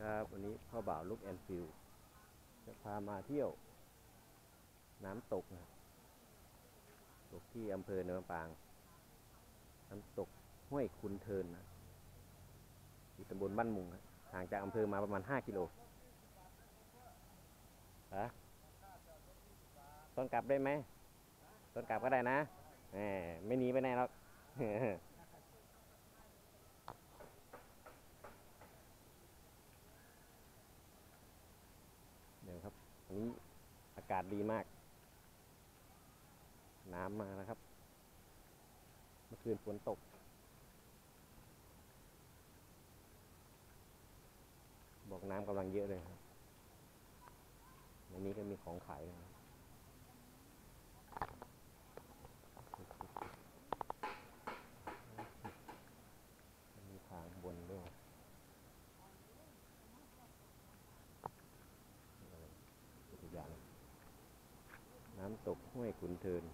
ครับวันนี้พ่อบ่าวลูกแอนฟิลจะพามาเที่ยว น้ำตกนะตกที่อำเภอเนินปาง น้ำตกห้วยคุนเทินนะอยู่ตำบลบ้านมุงนะห่างจากอำเภอมาประมาณห้ากิโลฮะต้นกลับได้ไหมต้นกลับก็ได้นะแหมไม่หนีไปไหนหรอก เดี๋ย วันนี้อากาศดีมาก น้ำมาแล้วครับ เมื่อคืนฝนตก บอกน้ำกำลังเยอะเลยครับในนี้ก็มีของขายนะครับมีทางบนด้วยอะไรอุทยานน้ำ ตกห้วยขุนเทิน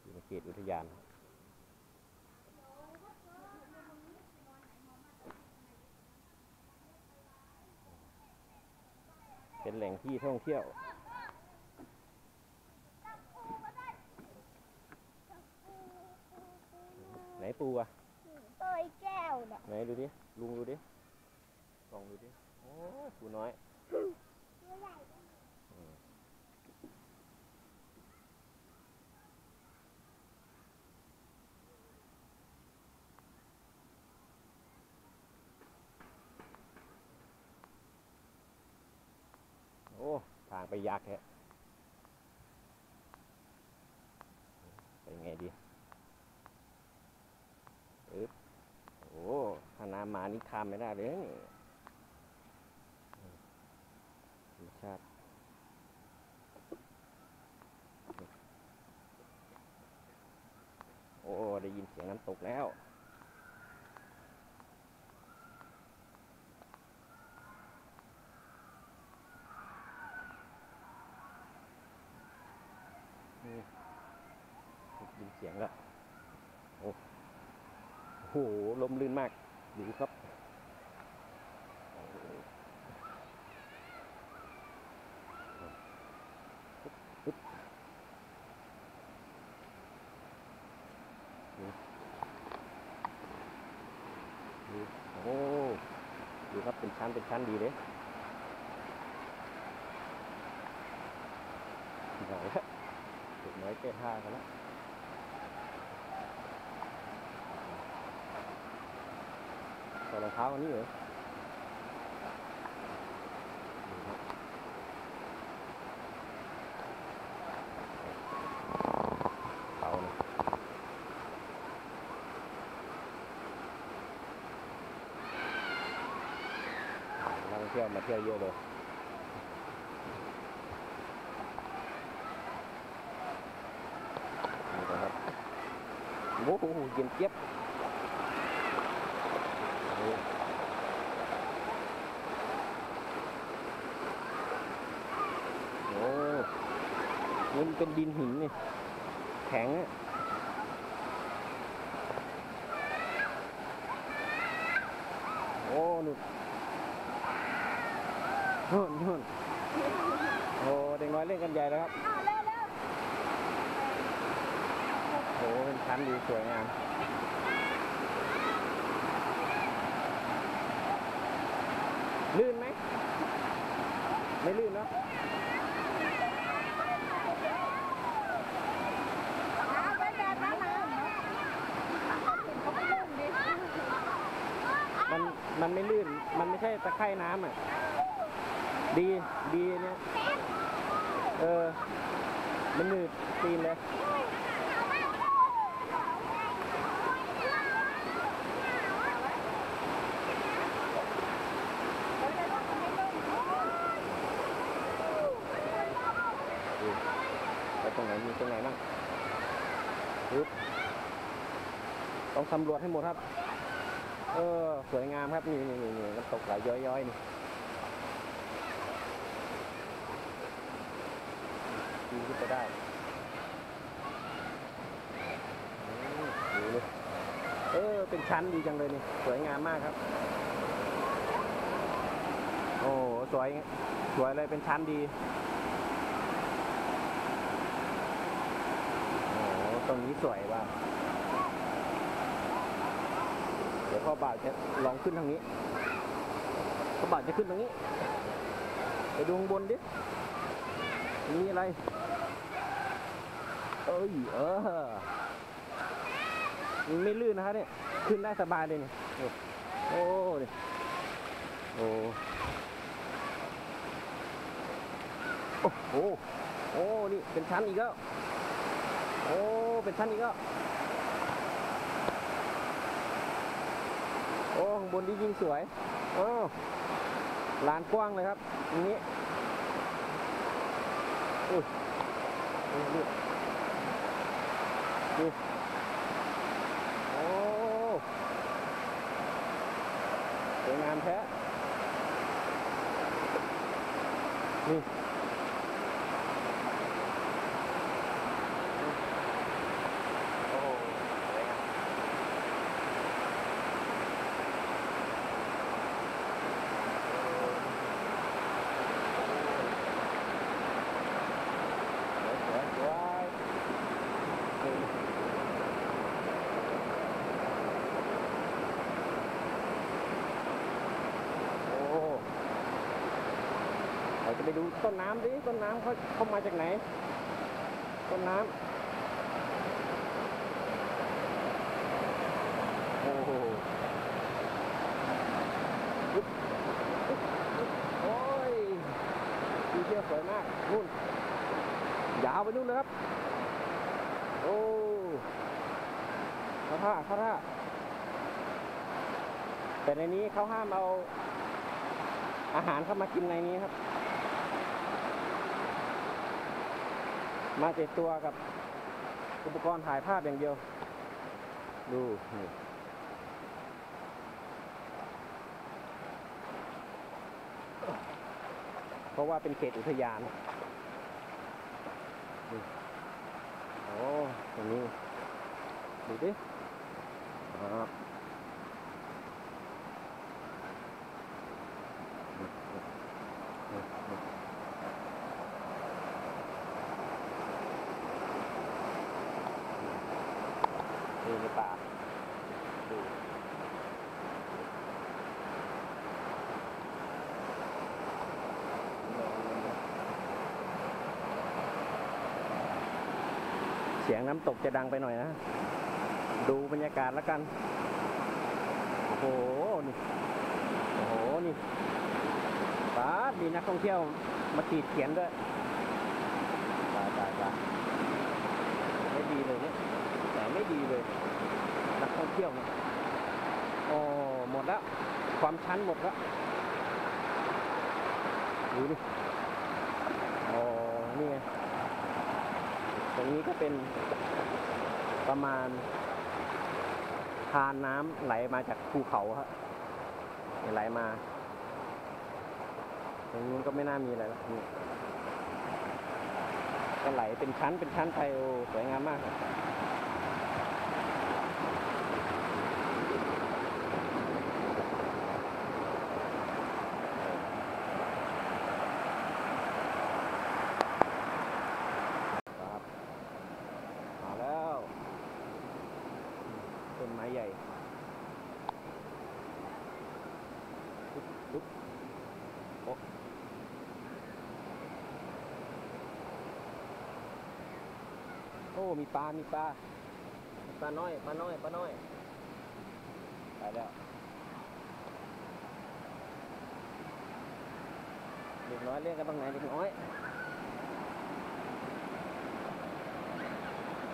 อยู่ในเขตอุทยาน เป็นแหล่งที่ท่องเที่ยวไหนปูอะตัวไอ้แก้วเนี่ยไหนดูดิ ลุงดูดิส่องดูดิ โอ้ยปูน้อย ตัวใหญ่ อืมโอ้ ทางไป ยากแฮะไปไงดีอึ๊บโอ้ถ้าน้ำมานี่ข้ามไม่ได้เลยนี่ธรรมชาติโอ้ ได้ยินเสียงน้ำตกแล้ว ยินเสียงล้วโอ้โหลมลื่นมากดูครับดูโอ้ดูครับเป็นชั้นเป็นชั้นดีเลยหน่อยละเด็กน้อย แก้ผ้ากันแล้วใส่รองเท้าอันนี้เหรอดูครับเขานี่ยนักท่องเที่ยวมาเที่ยวเยอะเลย นี่นะครับ โอ้โหเย็นเจี๊ยบโอ้โหมันเป็นดินหินนี่แข็งอะโอ้นู่นนู่นนู่นโอ้เด็กน้อยเล่นกันใหญ่แล้วครับ อ้าวเร็วเร็ว โอ้เป็น ชั้นดีสวยงามลื่นไหม ไม่ลื่นเนาะมันมันไม่ลื่น มันไม่ใช่ตะไคร่น้ำอะ ดีดีเนี่ย เออ มันหนืดตีนเลย ดูไปตรงไหนมีตรงไหนบ้างปึ๊บ ต้องสำรวจให้หมดครับ เออ สวยงามครับ นี่นี่นี่นี่น้ำตกไหลย้อยๆนี่ดูขึ้นไปได้ดูเลยเออ เป็นชั้นดีจังเลยนี่ สวยงามมากครับ โอ้สวย สวยเลยเป็นชั้นดีโอ้ตรงนี้สวยว่ะเดี๋ยวพ่อบ่าวจะลองขึ้นทางนี้พ่อบ่าวจะขึ้นทางนี้ ไปดูข้างบนดิ มีอะไร เอ้ย เออไม่ลื่นนะคะเนี่ย ขึ้นได้สบายเลยเนี่ยโอ้โอ้นี่โอ้โอ้โหโอ้ นี่ เป็นชั้นอีกแล้ว โอ้ เป็นชั้นอีกแล้ว โอ้ข้างบนนี่ยิ่งสวยโอ้ลานกว้างเลยครับตรงนี้อุ้ยนี่นี่นี่โอ้สวยงามแท้นี่ โอ้สวยงามสวยสวยสวยนี่โอ้เราจะ ไปดูต้นน้ำดิต้นน้ำเขาเขามาจากไหน ต้นน้ำโอ้โหปึ๊บปึ๊บโอ้ยดีเที่ยวสวยมากนู่นยาวไปนู่นเลยครับ โอ้ข้าท่าข้าท่าแต่ในนี้เขาห้ามเอาอาหารเข้ามากินในนี้ครับ มาเจ็ตัวกับอุปกรณ์ถ่ายภาพอย่างเดียว ดูนี่เพราะว่าเป็นเขตอุทยานนี่โอ้ตรงนี้ ดูดิครับ นี่ในป่าดูเสียงน้ำตกจะดังไปหน่อยนะ ดูบรรยากาศแล้วกัน โอ้โห นี่ โอ้โห นี่ป้าดมีนักท่องเที่ยวมาตีดเขียนด้วยตายตายตายไม่ดีเลยเนี่ย แต่ไม่ดีเลยนักท่องเที่ยวเนี่ยโอ้หมดแล้ว ความชั้นหมดแล้วดูดิโอ้นี่ไงตรงนี้ก็เป็นประมาณทานน้ำไหลมาจากภูเขาครับไหลมาตรงนู้นก็ไม่น่ามีอะไรแล้วนี่ก็ไหลเป็นชั้นเป็นชั้นไปโอสวยงามมากครับมาแล้วต้นไม้ ใหญ่ปุ๊บโอ้โอ้ มีปลา มีปลา ปลาน้อย ปลาน้อย ปลาน้อย ไปแล้วเด็กน้อยเรียกกันตรงไหนเด็กน้อย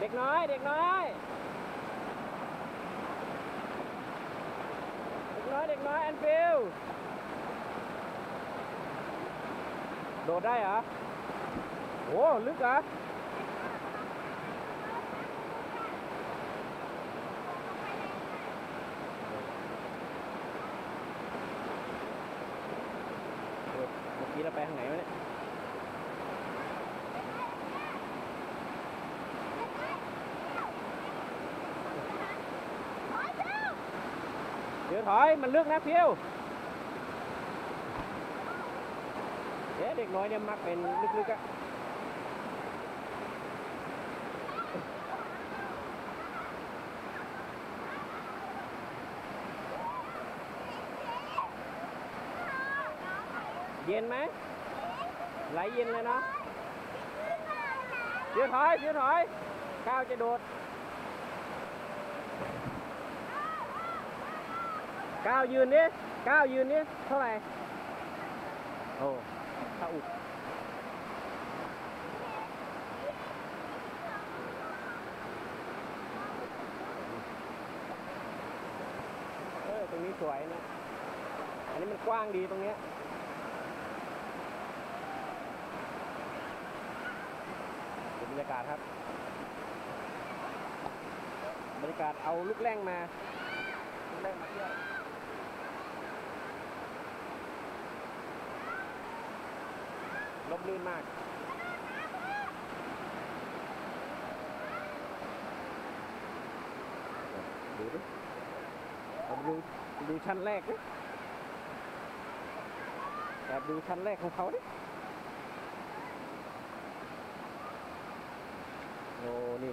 เด็กน้อย เด็กน้อย เด็ก น้อยเด็กน้อยแอนฟิลโดดได้เหรอโอ้ลึกเหรอเมื่อกี้เราไปทางไหนวะเนี่ย ยวถอย มันลึกนะเพียวเดี๋ยวเด็กน้อยเนี่ยมักเป็นลึกๆอะเย็นไหมไหลเย็นเลยเนาะเดี๋ยวถอยเดี๋ยวถอย ก้าวจะโดด ก้าวยืนดิก้าวยืนดิเท่าไหร่ โอ้ถ้าอุดเออตรงนี้สวยนะ อันนี้มันกว้างดีตรงเนี้ยดูบรรยากาศครับ บรรยากาศเอาลูกแร่งมาลูกแร่งมาเที่ยว ลมลื่นมากดูดิเอาดูดูชั้นแรกดิแอบดูชั้นแรกของเขาดิโอ้นี่